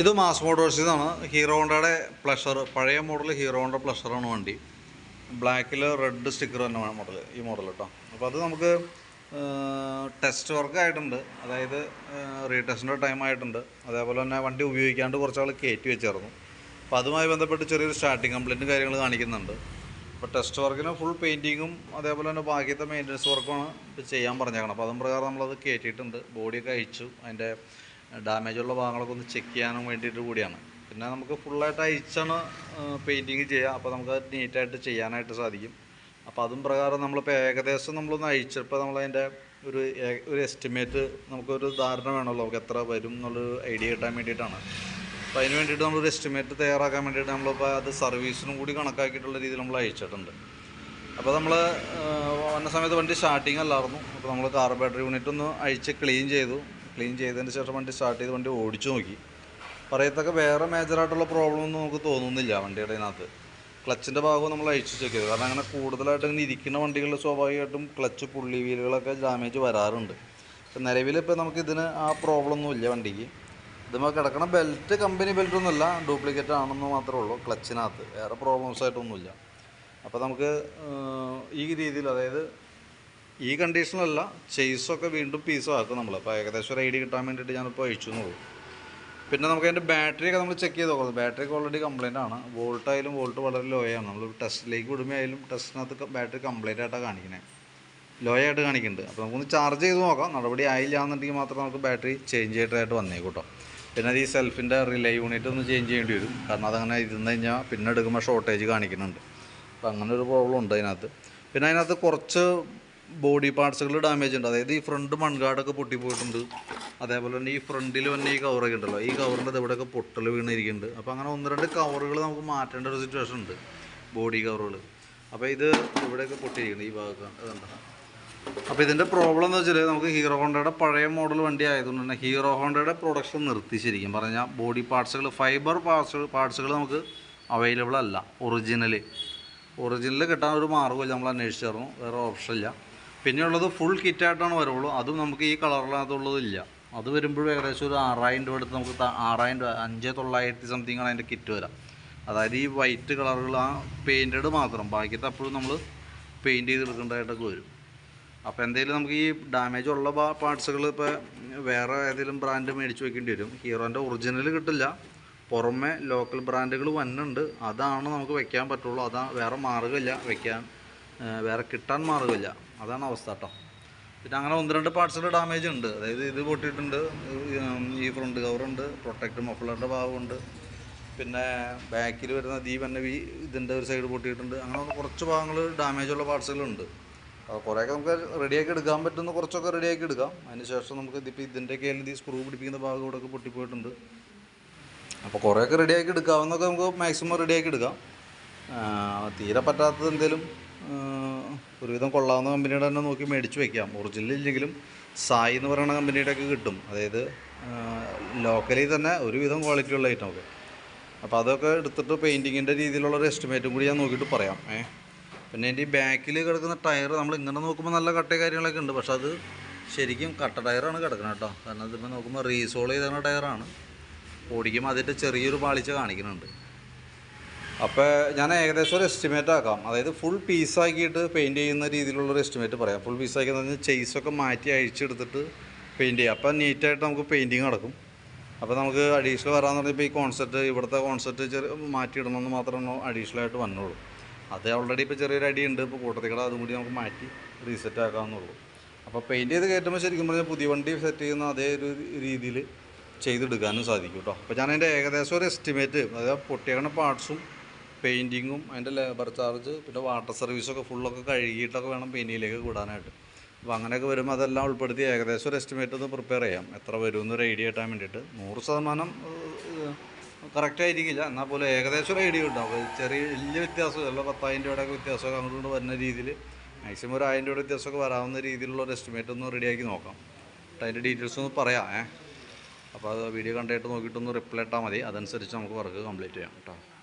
ഇത് മാസ് മോട്ടോഴ്സിന്നാണ് ഹീറോ ഹോണ്ടയുടെ പ്ലഷർ പഴയ മോഡൽ ഹീറോ ഹോണ്ട പ്ലഷറാണ് വണ്ടി. ബ്ലാക്കിൽ റെഡ് സ്റ്റിക്കർ തന്നെ മോഡൽ ഈ മോഡൽ കേട്ടോ അപ്പോൾ അത് നമുക്ക് ടെസ്റ്റ് വർക്ക് ആയിട്ടുണ്ട്. അതായത് റീടെസ്റ്റിന്റെ ടൈം ആയിട്ടുണ്ട്. അതേപോലെ തന്നെ വണ്ടി ഉപയോഗിക്കാണ്ട് കുറച്ചാൾ കയറ്റി വെച്ചായിരുന്നു. അപ്പോൾ അതുമായി ബന്ധപ്പെട്ട് ചെറിയൊരു സ്റ്റാർട്ടിങ് കംപ്ലയിന്റും കാര്യങ്ങൾ കാണിക്കുന്നുണ്ട്. അപ്പോൾ ടെസ്റ്റ് വർക്കിന് ഫുൾ പെയിന്റിങ്ങും അതേപോലെ തന്നെ ബാക്കിയത്തെ മെയിന്റനൻസ് വർക്കുമാണ് ഇപ്പോൾ ചെയ്യാൻ പറഞ്ഞേക്കണം അപ്പോൾ അതും പ്രകാരം നമ്മളത് കയറ്റിയിട്ടുണ്ട് ബോഡിയൊക്കെ അയച്ചു അതിന്റെ ഡാമേജ് ഉള്ള ഭാഗങ്ങളൊക്കെ ഒന്ന് ചെക്ക് ചെയ്യാനും വേണ്ടിയിട്ട് കൂടിയാണ്. പിന്നെ നമുക്ക് ഫുള്ളായിട്ട് അയച്ചാണ് പെയിന്റിങ് ചെയ്യുക അപ്പോൾ നമുക്ക് അത് നീറ്റായിട്ട് ചെയ്യാനായിട്ട് സാധിക്കും. അപ്പോൾ അതും പ്രകാരം നമ്മളിപ്പോൾ ഏകദേശം നമ്മളൊന്ന് അയച്ചപ്പോൾ നമ്മളതിന്റെ ഒരു ഒരു എസ്റ്റിമേറ്റ് നമുക്കൊരു ധാരണ വേണമല്ലോ. നമുക്ക് എത്ര വരും എന്നുള്ളൊരു ഐഡിയ കിട്ടാൻ വേണ്ടിയിട്ടാണ്. അപ്പോൾ അതിന് വേണ്ടിയിട്ട് നമ്മളൊരു എസ്റ്റിമേറ്റ് തയ്യാറാക്കാൻ വേണ്ടിയിട്ട് നമ്മളിപ്പോൾ അത് സർവീസിനും കൂടി കണക്കാക്കിയിട്ടുള്ള രീതിയിൽ നമ്മൾ അയച്ചിട്ടുണ്ട്. അപ്പോൾ നമ്മൾ വന്ന സമയത്ത് വണ്ടി സ്റ്റാർട്ടിങ് അല്ലായിരുന്നു. അപ്പോൾ നമ്മൾ കാർബറേറ്റർ യൂണിറ്റ് ഒന്ന് അഴിച്ച് ക്ലീൻ ചെയ്തു. ക്ലീൻ ചെയ്തതിന് ശേഷം വണ്ടി സ്റ്റാർട്ട് ചെയ്ത് വണ്ടി ഓടിച്ചു നോക്കി. പറയത്തൊക്കെ വേറെ മേജറായിട്ടുള്ള പ്രോബ്ലം ഒന്നും നമുക്ക് തോന്നുന്നില്ല വണ്ടിയുടെ അതിനകത്ത് ക്ലച്ചിന്റെ ഭാഗവും നമ്മൾ അഴിച്ചു ചെക്ക് ചെയ്തു. കാരണം അങ്ങനെ കൂടുതലായിട്ട് ഇങ്ങനെ ഇരിക്കുന്ന വണ്ടികളിൽ സ്വാഭാവികമായിട്ടും ക്ലച്ച് പുള്ളി വീലുകളൊക്കെ ഡാമേജ് വരാറുണ്ട്. നിലവിൽ ഇപ്പോൾ നമുക്ക് ഇതിന് ആ പ്രോബ്ലം ഒന്നുമില്ല വണ്ടിക്ക്. ഇതുമ്പോൾ കിടക്കണ ബെൽറ്റ് കമ്പനി ബെൽറ്റ് ഒന്നുമല്ല ഡ്യൂപ്ലിക്കേറ്റ് ആണെന്ന് മാത്രമേ ഉള്ളൂ ക്ലച്ചിനകത്ത് വേറെ പ്രോബ്ലംസ് ആയിട്ടൊന്നുമില്ല. അപ്പോൾ നമുക്ക് ഈ രീതിയിൽ അതായത് ഈ കണ്ടീഷനിലല്ല ചെയ്സൊക്കെ വീണ്ടും പീസ് ആക്കും നമ്മൾ അപ്പോൾ ഏകദേശം ഒരു ഐഡിയ കിട്ടാൻ വേണ്ടിയിട്ട് ഞാനിപ്പോൾ അയച്ചു എന്നുള്ളൂ. പിന്നെ നമുക്ക് അതിന്റെ ബാറ്ററിയൊക്കെ നമ്മൾ ചെക്ക് ചെയ്ത് നോക്കുന്നത് ബാറ്ററിക്ക് ഓൾറെഡി കംപ്ലൈന്റ് ആണ്. വോൾട്ട് ആയാലും വോൾട്ട് വളരെ ലോ ആണ്. നമ്മൾ ടെസ്റ്റിലേക്ക് വിടുമ്പോഴായാലും ടെസ്റ്റിനകത്ത് ബാറ്ററി കംപ്ലൈന്റ് ആയിട്ടാണ് കാണിക്കുന്നത് ലോ ആയിട്ട് കാണിക്കുന്നുണ്ട് അപ്പോൾ നമുക്കൊന്ന് ചാർജ് ചെയ്ത് നോക്കാം. നടപടി ആയില്ല എന്നുണ്ടെങ്കിൽ മാത്രം നമുക്ക് ബാറ്ററി ചേഞ്ച് ചെയ്തിട്ടായിട്ട് വന്നേക്കൂട്ടോ കേട്ടോ പിന്നെ ഈ സെൽഫിന്റെ റിലേ യൂണിറ്റ് ഒന്ന് ചേഞ്ച് ചെയ്യേണ്ടി വരും. കാരണം അതങ്ങനെ ഇരുന്ന് കഴിഞ്ഞാൽ പിന്നെ എടുക്കുമ്പോൾ ഷോർട്ടേജ് കാണിക്കുന്നുണ്ട്. അപ്പോൾ അങ്ങനെ ഒരു പ്രോബ്ലം ഉണ്ട് അതിനകത്ത്. പിന്നെ അതിനകത്ത് കുറച്ച് ബോഡി പാർട്സുകൾ ഡാമേജ് ഉണ്ട്. അതായത് ഈ ഫ്രണ്ട് മൺകാടൊക്കെ പൊട്ടിപ്പോയിട്ടുണ്ട്. അതേപോലെ തന്നെ ഈ ഫ്രണ്ടിൽ തന്നെ ഈ കവറൊക്കെ ഉണ്ടല്ലോ. ഈ കവറിന്റെ ഇവിടെയൊക്കെ പൊട്ടൽ വീണിരിക്കുന്നുണ്ട്. അപ്പോൾ അങ്ങനെ ഒന്ന് രണ്ട് കവറുകൾ നമുക്ക് മാറ്റേണ്ട ഒരു സിറ്റുവേഷൻ ഉണ്ട്. ബോഡി കവറുകൾ അപ്പോൾ ഇത് ഇവിടെയൊക്കെ പൊട്ടിയിരിക്കുന്നത് ഈ ഭാഗത്ത്. അതുണ്ടോ അപ്പോൾ ഇതിന്റെ പ്രോബ്ലം എന്ന് വെച്ചാൽ നമുക്ക് ഹീറോ ഹോണ്ടയുടെ പഴയ മോഡൽ വണ്ടി ആയതുകൊണ്ട് തന്നെ ഹീറോ ഹോണ്ടയുടെ പ്രൊഡക്ഷൻ നിർത്തി ശരിക്കും. പറഞ്ഞാൽ ബോഡി പാർട്സുകൾ ഫൈബർ പാർട്സ് പാർട്സുകൾ നമുക്ക് അവൈലബിൾ അല്ല. ഒറിജിനൽ ഒറിജിനൽ കിട്ടാൻ ഒരു മാർഗമില്ല നമ്മൾ അന്വേഷിച്ചായിരുന്നു വേറെ ഓപ്ഷൻ ഇല്ല. പിന്നെയുള്ളത് ഫുൾ കിറ്റായിട്ടാണ് വരുള്ളൂ. അതും നമുക്ക് ഈ കളറിനകത്തുള്ളതില്ല അത് വരുമ്പോഴും ഏകദേശം ഒരു ആറായിരം രൂപ എടുത്ത് നമുക്ക് ആറായിരം രൂപ അഞ്ച് തൊള്ളായിരത്തി സംതിങ് ആണ് അതിന്റെ കിറ്റ് വരാം. അതായത് ഈ വൈറ്റ് കളറുകൾ ആ പെയിന്റഡ് മാത്രം. ബാക്കിയത്തെ അപ്പോഴും നമ്മൾ പെയിന്റ് ചെയ്തെടുക്കേണ്ടതായിട്ടൊക്കെ വരും. അപ്പോൾ എന്തെങ്കിലും നമുക്ക് ഈ ഡാമേജ് ഉള്ള പാർട്സുകൾ ഇപ്പോൾ വേറെ ഏതെങ്കിലും ബ്രാൻഡ് മേടിച്ച് വെക്കേണ്ടി വരും. ഹീറോന്റെ ഒറിജിനൽ കിട്ടില്ല. പുറമെ ലോക്കൽ ബ്രാൻഡുകൾ വന്നുണ്ട്. അതാണ് നമുക്ക് വെക്കാൻ പറ്റുള്ളൂ. അതാ വേറെ മാർഗമില്ല. വെക്കാൻ വേറെ കിട്ടാൻ മാർഗമില്ല. അതാണ് അവസ്ഥ കേട്ടോ പിന്നെ അങ്ങനെ ഒന്ന് രണ്ട് പാർട്സുകൾ ഡാമേജ് ഉണ്ട്. അതായത് ഇത് പൊട്ടിയിട്ടുണ്ട്. ഈ ഫ്രണ്ട് കവറുണ്ട് പ്രൊട്ടക്റ്റ് മഫ്ലറിന്റെ ഭാഗമുണ്ട് പിന്നെ ബാക്കിൽ വരുന്ന ദീപ് വി ഇതിന്റെ ഒരു സൈഡ് പൊട്ടിയിട്ടുണ്ട്. അങ്ങനെ കുറച്ച് ഭാഗങ്ങൾ ഡാമേജ് ഉള്ള പാർട്സുകളുണ്ട് കുറേയൊക്കെ നമുക്ക് റെഡിയാക്കി എടുക്കാൻ പറ്റുന്ന കുറച്ചൊക്കെ റെഡിയാക്കി എടുക്കാം. അതിന് ശേഷം നമുക്ക് ഇതിപ്പോൾ ഇതിന്റെയൊക്കെ ഈ സ്ക്രൂ പിടിപ്പിക്കുന്ന ഭാഗം ഇവിടെ ഒക്കെ പൊട്ടിപ്പോയിട്ടുണ്ട്. അപ്പോൾ കുറേയൊക്കെ റെഡിയാക്കി എടുക്കാവുന്നൊക്കെ നമുക്ക് മാക്സിമം റെഡിയാക്കി എടുക്കാം. തീരെ പറ്റാത്തത് എന്തെങ്കിലും ഒരുവിധം കൊള്ളാവുന്ന കമ്പനിയുടെ തന്നെ നോക്കി മേടിച്ച് വെക്കാം. ഒറിജിനൽ ഇല്ലെങ്കിലും സായി എന്ന് പറയുന്ന കമ്പനിയുടെ ഒക്കെ കിട്ടും. അതായത് ലോക്കലി തന്നെ ഒരുവിധം ക്വാളിറ്റി ഉള്ള ഐറ്റം ഒക്കെ. അപ്പോൾ അതൊക്കെ എടുത്തിട്ട് പെയിന്റിങ്ങിന്റെ രീതിയിലുള്ള ഒരു എസ്റ്റിമേറ്റും കൂടി ഞാൻ നോക്കിയിട്ട് പറയാം. ഏ? പിന്നെ എന്റെ ഈ ബാക്കിൽ കിടക്കുന്ന ടയർ നമ്മൾ ഇങ്ങനെ നോക്കുമ്പോൾ നല്ല കട്ട കാര്യങ്ങളൊക്കെ ഉണ്ട്. പക്ഷെ അത് ശരിക്കും കട്ട ടയറാണ് കിടക്കുന്നത് കേട്ടോ. കാരണം ഇതിപ്പോൾ നോക്കുമ്പോൾ റീസോൾ ചെയ്ത ടയറാണ്. ഓടിക്കുമ്പോൾ അതിന്റെ ചെറിയൊരു പാളിച്ച കാണിക്കുന്നുണ്ട്. അപ്പോൾ ഞാൻ ഏകദേശം ഒരു എസ്റ്റിമേറ്റ് ആക്കാം. അതായത് ഫുൾ പീസാക്കിയിട്ട് പെയിന്റ് ചെയ്യുന്ന രീതിയിലുള്ളൊരു എസ്റ്റിമേറ്റ് പറയാം. ഫുൾ പീസാക്കി എന്ന് പറഞ്ഞാൽ ചെയ്സൊക്കെ മാറ്റി അഴിച്ചെടുത്തിട്ട് പെയിന്റ് ചെയ്യാം. അപ്പോൾ നീറ്റായിട്ട് നമുക്ക് പെയിന്റിങ് നടക്കും. അപ്പോൾ നമുക്ക് അഡീഷണൽ വരാമെന്ന് പറഞ്ഞപ്പോൾ ഈ കോൺസെപ്റ്റ് ഇവിടുത്തെ കോൺസെപ്റ്റ് ചെറിയ മാറ്റിയിടണമെന്ന് മാത്രമേ അഡീഷണലായിട്ട് വന്നുള്ളൂ. അത് ഓൾറെഡി ഇപ്പോൾ ചെറിയൊരു അടി ഉണ്ട്. ഇപ്പോൾ കൂട്ടത്തിക്കട അതും കൂടി നമുക്ക് മാറ്റി റീസെറ്റ് ആക്കാമെന്നുള്ളൂ അപ്പോൾ പെയിന്റ് ചെയ്ത് കയറ്റുമ്പോൾ ശരിക്കും പറഞ്ഞാൽ പുതിയ വണ്ടി സെറ്റ് ചെയ്യുന്ന അതേ ഒരു രീതിയിൽ ചെയ്തെടുക്കാനും സാധിക്കും കേട്ടോ അപ്പോൾ ഞാൻ അതിന്റെ ഏകദേശം ഒരു എസ്റ്റിമേറ്റ് അതായത് പൊട്ടിയേക്കണ പാർട്സും പെയിന്റിങ്ങും അതിന്റെ ലേബർ ചാർജ് പിന്നെ വാട്ടർ സർവീസൊക്കെ ഫുള്ളൊക്കെ കഴുകിയിട്ടൊക്കെ വേണം പെയിന്റിങ്ങിലേക്ക് കൂടാനായിട്ട്. അപ്പോൾ അങ്ങനെയൊക്കെ വരുമ്പോൾ അതെല്ലാം ഉൾപ്പെടുത്തി ഏകദേശം ഒരു എസ്റ്റിമേറ്റ് ഒന്ന് പ്രിപ്പയർ ചെയ്യാം. എത്ര വരും എന്നൊരു ഐഡിയ കിട്ടാൻ വേണ്ടിയിട്ട്. നൂറ് ശതമാനം കറക്റ്റ് ആയിരിക്കില്ല എന്നാൽ പോലും ഏകദേശം ഒരു ഐഡിയ ഉണ്ടാവും അപ്പോൾ ചെറിയ വലിയ വ്യത്യാസം അല്ല പത്തായിരം രൂപയുടെയൊക്കെ വ്യത്യാസമൊക്കെ അങ്ങോട്ട് വരുന്ന രീതിയിൽ മാക്സിമം ഒരു ആയിരം രൂപയുടെ വ്യത്യാസമൊക്കെ വരാവുന്ന രീതിയിലുള്ള ഒരു എസ്റ്റിമേറ്റ് ഒന്ന് റെഡിയാക്കി നോക്കാം. എന്നിട്ട് അതിന്റെ ഡീറ്റെയിൽസ് ഒന്ന് പറയാം. ഏ? അപ്പോൾ അത് വീഡിയോ കണ്ടിട്ട് നോക്കിയിട്ടൊന്ന് റിപ്ലൈ ഇട്ടാൽ മതി. അതനുസരിച്ച് നമുക്ക് വർക്ക് കംപ്ലീറ്റ് ചെയ്യാം. കേട്ടോ.